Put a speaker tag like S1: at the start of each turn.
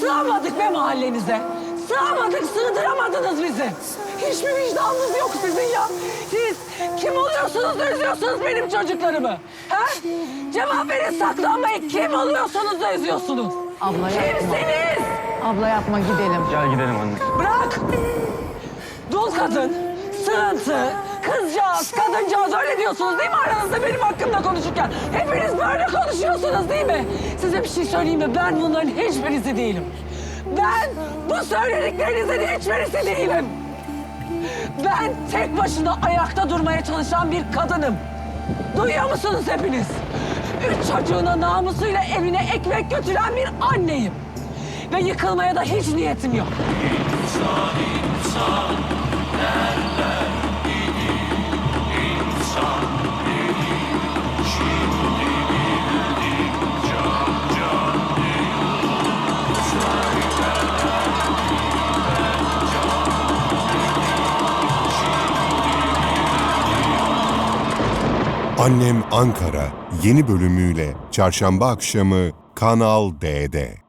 S1: Sığamadık be mahallenize. Sığamadık, sığdıramadınız bizi. Hiçbir vicdanınız yok sizin ya. Siz kim oluyorsunuz da üzüyorsunuz benim çocuklarımı? Ha? Cevap verin saklanmayın. Kim oluyorsunuz da üzüyorsunuz?
S2: Abla yapma.
S1: Kimsiniz?
S2: Abla yapma gidelim.
S3: Gel gidelim anne.
S1: Bırak! Dul kadın, sığıntı, kızcağız, kadıncağız öyle diyorsunuz değil mi aranızda benim hakkımda konuşurken? Hepiniz böyle konuşuyorsunuz değil mi? Size bir şey söyleyeyim mi? Ben bunların hiçbirisi değilim. Ben bu söylediklerinizin hiçbirisi değilim. Ben tek başına ayakta durmaya çalışan bir kadınım. Duyuyor musunuz hepiniz? Üç çocuğuna namusuyla evine ekmek götüren bir anneyim. Ve yıkılmaya da hiç niyetim yok.
S4: Annem Ankara yeni bölümüyle çarşamba akşamı Kanal D'de.